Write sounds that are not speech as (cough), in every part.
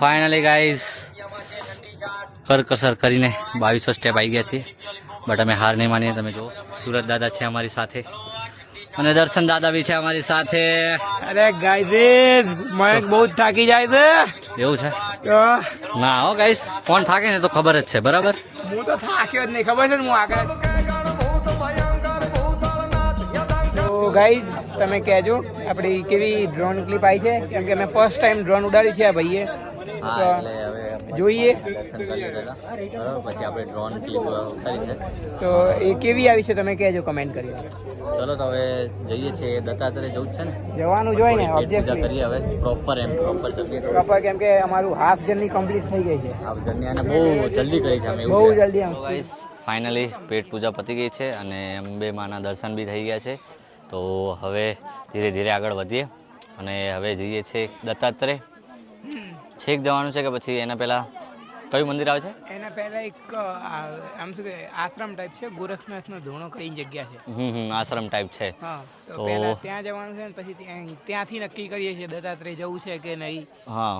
Finally guys કરકસર કરીને બાવીસો સ્ટેપ આવી ગયા છે. બટ અમે હાર નહીં માનીએ તમે જુઓ. સુરત દાદા છે અમારી સાથે. અને દર્શન દાદા બી છે અમારી સાથે. અરે ગાઈઝ મયંક બહુ જ થાકી જાય છે. એવું છે? ના હો ગાઈઝ કોણ થાકે ને તો ખબર જ છે બરાબર? હું તો થાક્યો જ નહીં ખબર છે ને હું આગળ? ગાઈઝ તમે કહેજો આપણી કેવી ડ્રોન ક્લિપ આવી છે? કેમ કે અમે ફર્સ્ટ ટાઈમ ડ્રોન ઉડાડી છે આ ભાઈએ. હા એટલે હવે જોઈએ. દર્શન કરી લીધા હતા. બરાબર પછી આપણે ડ્રોન ક્લિપ કરી છે. તો એ કેવી આવી છે તમે કહેજો કમેન્ટ કરીને. ચલો તો હવે જઈએ છીએ દત્તાત્રેય જવું જ છે ને? જવાનું જોઈએ ને ઓબ્જેક્ટ કરીએ હવે પ્રોપર એમ પ્રોપર જમીએ તો પ્રોપર કેમ કે અમારું હાફ જર્ની કમ્પ્લીટ થઈ ગઈ છે. હાફ જર્ની અને બહુ જલ્દી કરી છે અમે બહુ જલ્દી આમ ગાઈસ ફાઇનલી પેટ પૂજા પતી ગઈ છે અને અંબે માના દર્શન બી થઈ ગયા છે. તો હવે ધીરે ધીરે આગળ વધીએ. અને હવે જઈએ છીએ દત્તાત્રેય. છેક જવાનું છે કે પછી એના પહેલા કયું મંદિર આવે છે? એના પહેલા એક આમ શું કે આશ્રમ ટાઈપ છે ગોરખનાથનો ધૂણો કરીને જગ્યા છે. હમ આશ્રમ ટાઈપ છે. હા તો પહેલા ત્યાં જવાનું છે ને પછી ત્યાં ત્યાંથી નક્કી કરીએ છીએ દત્તાત્રેય જવું છે કે નહીં. હા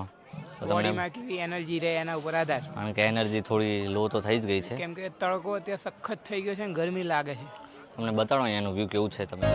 બોડીમાં કેવી એનર્જી રહે એના ઉપર આધાર. કારણ કે એનર્જી થોડી લો તો થઈ જ ગઈ છે. કેમ કે તડકો અત્યારે સખત થઈ ગયો છે ને ગરમી લાગે છે. તમને બતાડો અહીંયાનું વ્યૂ કેવું છે તમે?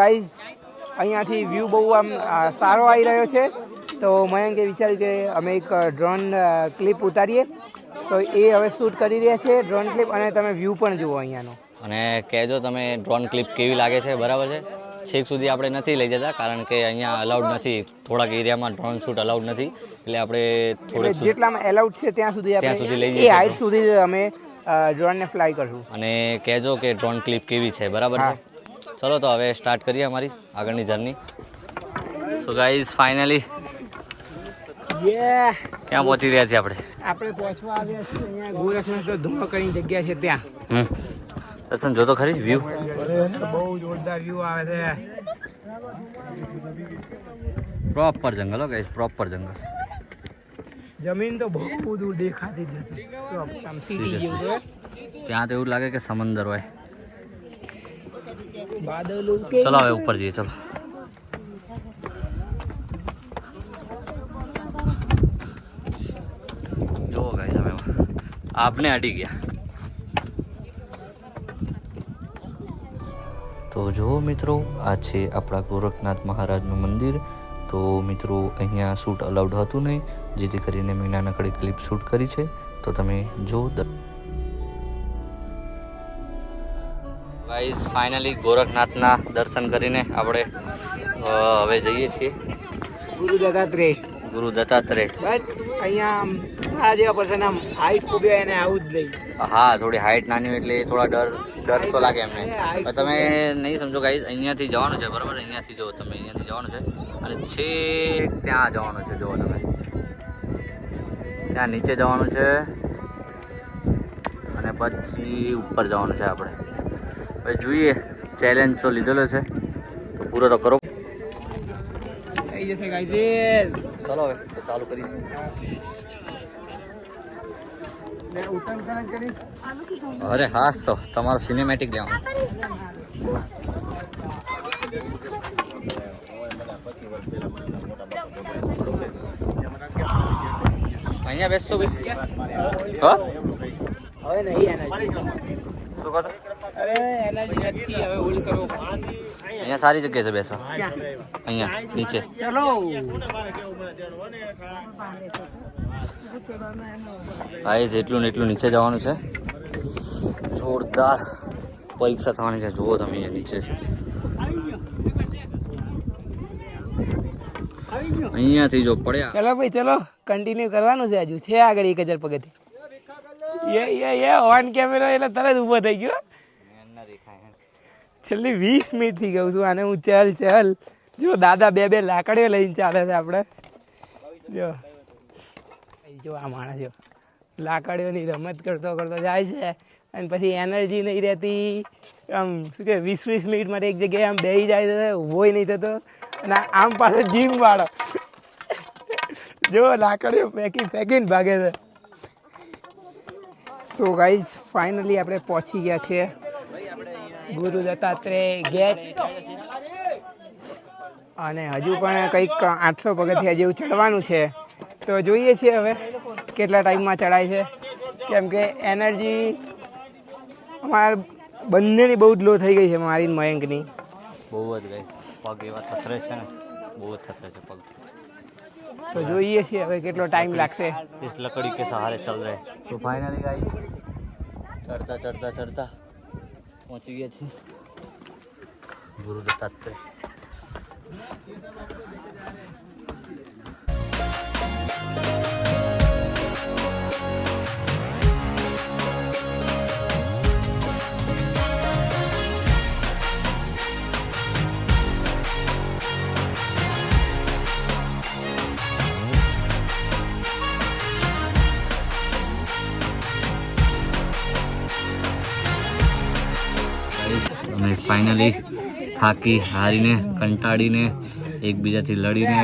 ગાઈઝ અહીંયાથી વ્યૂ બહુ આમ સારો આવી રહ્યો છે. તો મયંકે વિચાર્યું કે અમે એક ડ્રોન ક્લિપ ઉતારીએ. તો એ હવે શૂટ કરી રહ્યા છે ડ્રોન ક્લિપ અને તમે વ્યૂ પણ જુઓ અહીંયાનો. અને કહેજો તમે ડ્રોન ક્લિપ કેવી લાગે છે બરાબર છે? છેક સુધી આપણે નથી લઈ જતા કારણ કે અહીંયા અલાઉડ નથી. થોડાક એરિયામાં ડ્રોન શૂટ અલાઉડ નથી. એટલે આપણે એટલે જેટલામાં એલાઉડ છે ત્યાં સુધી ત્યાં સુધી લઈ જઈએ હાઈટ સુધી અમે ડ્રોનને ફ્લાય કરશું. અને કહેજો કે ડ્રોન ક્લિપ કેવી છે બરાબર છે? ચલો તો હવે સ્ટાર્ટ કરીએ અમારી આગળની જર્ની સો ગાઈઝ ફાઇનલી યે ક્યાં પહોંચી રહ્યા છીએ આપણે? આપણે પહોંચવા આવ્યા છીએ અહીંયા ગોરખનાથ તો ધૂણો કરીને જગ્યા છે ત્યાં. દર્શન જોતો ખરી? વ્યૂ બહુ જોરદાર વ્યૂ આવે છે. પ્રોપર જંગલ હો ગાઈઝ પ્રોપર જંગલ જમીન તો બહુ દૂર દેખાતી જ નથી. તો આમ સિટી જેવું છે ત્યાં તો એવું લાગે કે સમંદર હોય. ચલો હવે ઉપર જઈએ ચલો જો ગાઈસ અમે આપને અડી ગયા તો જો મિત્રો આ છે આપણા ગોરખનાથ મહારાજનું મંદિર, તો મિત્રો અહીંયા શૂટ અલાઉડ હતું નહીં, જેથી કરીને મેં નાનકડી ક્લિપ શૂટ કરી છે. તો તમે જો ગાઈઝ ફાઇનલી ગોરખનાથના દર્શન કરીને આપણે હવે જઈએ છીએ. ગુરુ દત્તાત્રેય. ગુરુ દત્તાત્રેય. બટ અહીંયા મારા જેવા પર્સન આમ હાઈટ ફોબિયા એને આવું જ નહીં. હા થોડી હાઈટ નાની એટલે થોડા ડર ડર તો લાગે એમને. તમે નહીં સમજો ગાઈઝ અહીંયાથી જવાનું છે બરાબર? અહીંયાથી જો તમે અહીંયાથી જવાનું છે. અને છે ત્યાં જવાનું છે જુઓ તમે. ત્યાં નીચે જવાનું છે. અને પછી ઉપર જવાનું છે આપણે. હવે જોઈએ. ચેલેન્જ તો લીધેલો છે. તો પૂરો તો કરો. થઈ જશે ગાઈઝ. ચલો હવે તો ચાલુ કરી મેં ઉત્તમ કનક કરી. અરે હાસ તો. તમારો સિનેમેટિક લેવાનું અહીંયા બેસશો ભાઈ? હા. હવે નહીં એનર્જી શું કહો અહીંયા સારી જગ્યા છે બેસો. અહીંયા નીચે. ચલો. ગાઈઝ એટલું ને એટલું નીચે જવાનું છે. જોરદાર પરીક્ષા થવાની છે. જુઓ તમે અહીંયા નીચે. અહીંયાથી જો પડ્યા. ચલો ભાઈ ચલો. કન્ટિન્યુ કરવાનું છે હજુ. છે આગળ એક હજાર પગથી. એ એ ઓન કેમેરો એટલે તરત ઊભો થઈ ગયો. છેલ્લી વીસ મિનિટ થઈ ગયું છું આને હું ચલ ચલ. જો દાદા બે બે લાકડીઓ લઈને ચાલે છે આપણે. જો. જો આ માણસ જો. લાકડીઓની રમત કરતો કરતો જાય છે અને પછી એનર્જી નહીં રહેતી. આમ શું કે વીસ વીસ મિનિટ માટે એક જગ્યાએ આમ બેસી જાય છે ઊભોય નહીં થતો. અને આમ પાસે જીમ વાળો. જો લાકડીઓ ફેંકી ફેંકીને ભાગે છે. સો ગાઈઝ ફાઇનલી આપણે પહોંચી ગયા છીએ. ગુરુ દત્તાત્રેય ગેટ. અને હજુ પણ કંઈક આઠસો પગથિયા જેવું ચડવાનું છે. તો જોઈએ છીએ હવે કેટલા ટાઈમમાં ચડાય છે. કેમ કે એનર્જી અમારા બંનેની બહુ જ લો થઈ ગઈ છે મારી મયંકની. બહુ જ ગઈ. પગ એવા થથરે છે ને બહુ જ થથરે છે પગ. તો જોઈએ છીએ હવે કેટલો ટાઈમ લાગશે. લકડી કે સહારે ચલ રહે. તો ફાઇનલી ગાઈસ ચડતા ચડતા ચડતા. পৌঁছে গিয়েছি গুরুদের তাত্ত্বে ફાઇનલી થાકી હારીને કંટાળીને એકબીજાથી લડીને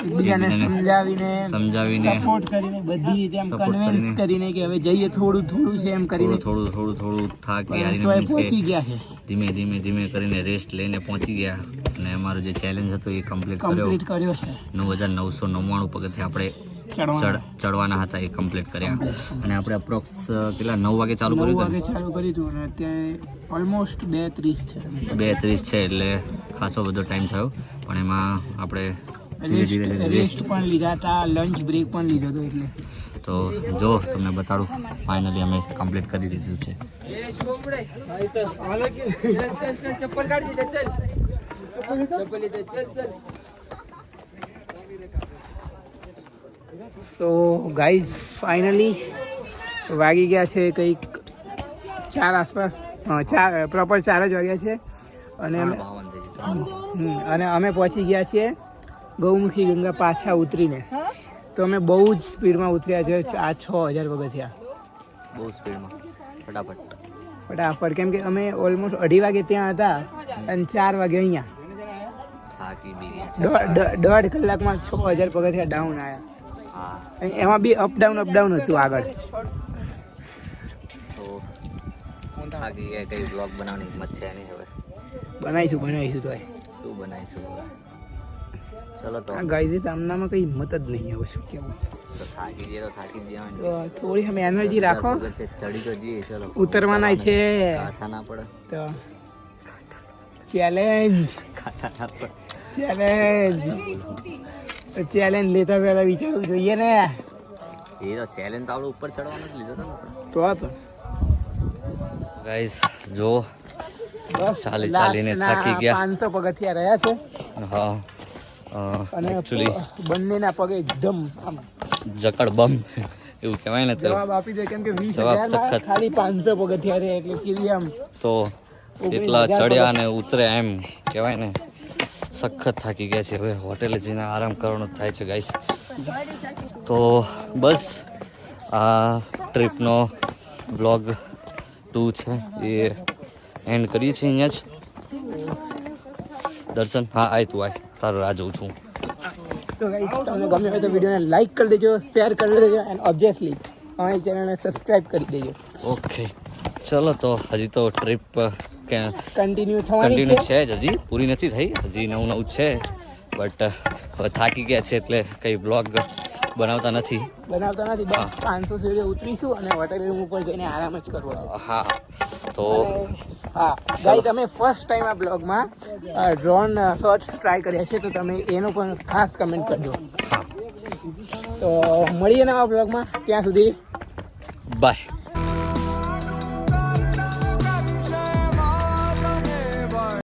સમજાવીને સમજાવીને સપોર્ટ કરીને બધી રીતે એમ કન્વિન્સ કરીને. કરીને કે હવે જઈએ થોડું થોડું છે એમ કરીને. થોડું થોડું થોડું થાકી હારીને પહોંચી ગયા છે. ધીમે ધીમે ધીમે કરીને રેસ્ટ લઈને પહોંચી ગયા. અને અમારો જે ચેલેન્જ હતો એ કમ્પ્લીટ કર્યો. કર્યો છે. નવ હજાર નવસો નવ્વાણું પગથિયા આપણે ચડવાનું. ચડ ચડવાના હતા એ કમ્પ્લીટ કર્યા. અને આપણે અપ્રોક્સ કેટલા નવ વાગે ચાલુ નવ કર્યું વાગે ચાલુ કર્યું હતું અને અત્યારે ઓલમોસ્ટ બે ત્રીસ છે. બે ત્રીસ છે એટલે ખાસો બધો ટાઈમ થયો. પણ એમાં આપણે રેસ્ટ પણ લીધા હતા લંચ બ્રેક પણ લીધો હતો એટલે. તો જો તમને બતાડું ફાઇનલી અમે કમ્પ્લીટ કરી દીધું છે. સો ગાઈઝ ફાઇનલી વાગી ગયા છે કંઈક ચાર આસપાસ. હા ચાર પ્રોપર ચાર જ વાગ્યા છે. અને અમે અને અમે પહોંચી ગયા છીએ ગૌમુખી ગંગા પાછા ઉતરીને. તો અમે બહુ જ સ્પીડમાં ઉતર્યા છે. આ છ હજાર પગથિયા બહુ સ્પીડમાં. ફટાફટ. ફટાફટ. કેમ કે અમે ઓલમોસ્ટ અઢી વાગે ત્યાં હતા અને ચાર વાગે અહીંયા. દોઢ કલાકમાં છ હજાર પગથિયા ડાઉન આવ્યા એમાં બી અપડાઉન અપડાઉન હતું આગળ. તો થાકી ગયા કઈ બ્લોગ બનાવવાની હિંમત છે નહીં હવે. બનાવીશું બનાવીશું તો શું બનાવીશું ચલો તો. આ ગાઈઝી સામનામાં કઈ હિંમત જ નહીં હવે શું કેવું. થાકી જઈએ તો થાકી જ તો થોડી અમે એનર્જી રાખો. ચડી તો જઈએ ચલો. ઉતરવાના છે. કાંઠા ના પડે. તો ચેલેન્જ કાંઠા ના પડે. ચેલેન્જ (laughs) ચેલેન્જ લેતા પહેલા વિચારવું જોઈએ ને. એ તો ચેલેન્જ તો આપણે ઉપર ચડવાનો જ લીધો હતો ને તો પણ ગાઈસ જો. ચાલી ચાલીને થાકી ગયા. પાંચસો પગથિયા રહ્યા છે. હા. અને એકચ્યુઅલી બંનેના પગે એકદમ જકડ બમ. એવું કહેવાય ને જવાબ આપી દે કેમ કે વીસ હજાર ખાલી પાંચસો પગથિયા રહ્યા એટલે કેવી આમ તો એટલા ચડ્યા અને ઉતરે એમ કહેવાય ને. સખત થાકી ગયા છે હવે હોટેલે જઈને આરામ કરવાનો જ થાય છે ગાઈસ તો બસ આ ટ્રીપનો બ્લોગ ટુ છે. એ એન્ડ કરીએ છીએ અહીંયા જ. દર્શન? હા આય તું આય. તારો રાહ જોઉં છું. તો તમને ગમ્યો હોય તો વિડીયોને લાઈક કરી દેજો શેર કરી દેજો એન્ડ ઓબ્વિયસલી અમારી ચેનલને સબસ્ક્રાઇબ કરી દેજો. ઓકે ચલો તો હજી તો ટ્રીપ કન્ટિન્યુ થવાની કન્ટિન્યુ છે. જ હજી. પૂરી નથી થઈ. હજી નવું નવું છે. બટ હવે થાકી ગયા છે એટલે કંઈ બ્લોગ બનાવતા નથી. બનાવતા નથી. બસ પાંચસો સીડી ઉતરીશું અને હોટેલ રૂમ ઉપર જઈને આરામ જ કરવો. હા. તો હા. ભાઈ તમે ફર્સ્ટ ટાઈમ આ બ્લોગમાં ડ્રોન શોર્ટ્સ ટ્રાય કર્યા છે તો તમે એનો પણ ખાસ કમેન્ટ કરજો. તો મળીએ નવા બ્લોગમાં ત્યાં સુધી બાય